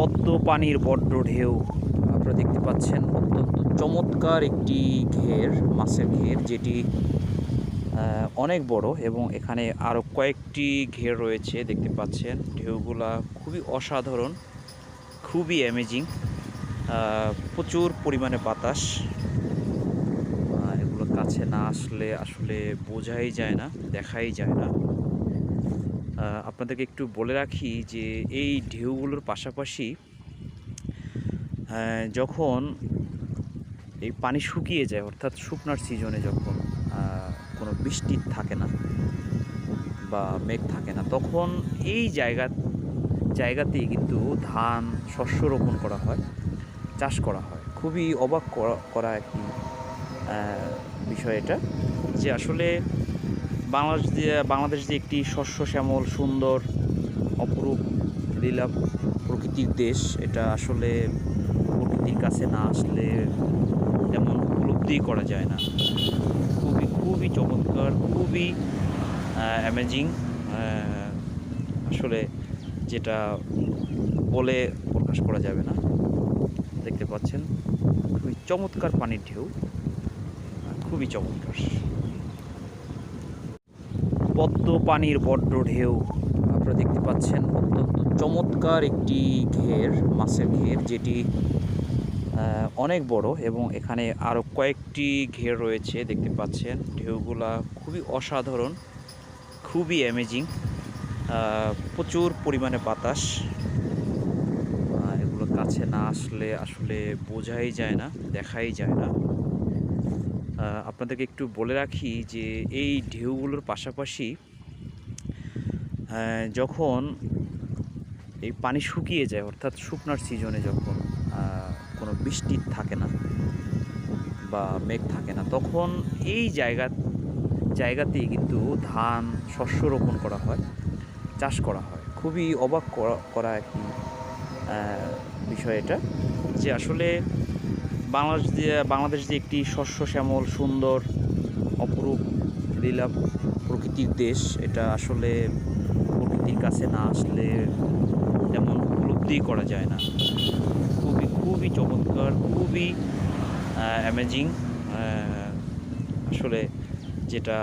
পদ্ম পানির বড্ড ঢেউ। আপনারা দেখতে পাচ্ছেন অত্যন্ত চমৎকার একটি ঘের, মাছের ঘের, যেটি অনেক বড় এবং এখানে আরও কয়েকটি ঘের রয়েছে, দেখতে পাচ্ছেন। ঢেউগুলা খুবই অসাধারণ, খুবই অ্যামেজিং প্রচুর পরিমাণে বাতাস। এগুলো কাছে না আসলে আসলে বোঝাই যায় না, দেখাই যায় না। আপনাদেরকে একটু বলে রাখি যে এই ঢেউগুলোর পাশাপাশি যখন এই পানি শুকিয়ে যায়, অর্থাৎ শুকনার সিজনে যখন কোনো বৃষ্টি থাকে না বা মেঘ থাকে না, তখন এই জায়গা, জায়গাতেই কিন্তু ধান, শস্য রোপণ করা হয়, চাষ করা হয়। খুবই অবাক করা- একটি বিষয় এটা যে আসলে বাংলাদেশ যে বাংলাদেশ যে একটি শস্য শ্যামল, সুন্দর, অপরূপ লীলা প্রকৃতির দেশ, এটা আসলে প্রকৃতির কাছে না আসলে তেমন উপলব্ধি করা যায় না। খুবই খুবই চমৎকার, খুবই অ্যামেজিং আসলে যেটা বলে প্রকাশ করা যাবে না। দেখতে পাচ্ছেন, খুবই চমৎকার পানির ঢেউ, খুবই চমৎকার। পদ্ম পানির বড্ড ঢেউ। আপনারা দেখতে পাচ্ছেন অত্যন্ত চমৎকার একটি ঘের, মাছের ঘের, যেটি অনেক বড় এবং এখানে আরও কয়েকটি ঘের রয়েছে, দেখতে পাচ্ছেন। ঢেউগুলা খুবই অসাধারণ, খুবই অ্যামেজিং প্রচুর পরিমাণে বাতাস। এগুলো কাছে না আসলে আসলে বোঝাই যায় না, দেখাই যায় না। আপনাদেরকে একটু বলে রাখি যে এই ঢেউগুলোর পাশাপাশি যখন এই পানি শুকিয়ে যায়, অর্থাৎ শুকনার সিজনে যখন কোনো বৃষ্টি থাকে না বা মেঘ থাকে না, তখন এই জায়গা, জায়গাতেই কিন্তু ধান শস্য রোপণ করা হয়, চাষ করা হয়। খুবই অবাক করা- একটি বিষয় এটা যে আসলে বাংলাদেশ যে বাংলাদেশ যে একটি শস্য শ্যামল, সুন্দর, অপরূপ লীলা প্রকৃতির দেশ, এটা আসলে প্রকৃতির কাছে না আসলে তেমন উপলব্ধি করা যায় না। খুবই খুবই চমৎকার, খুবই অ্যামেজিং আসলে যেটা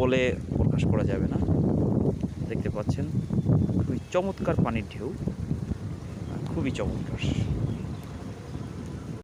বলে প্রকাশ করা যাবে না। দেখতে পাচ্ছেন, খুবই চমৎকার পানির ঢেউ, খুবই চমৎকার।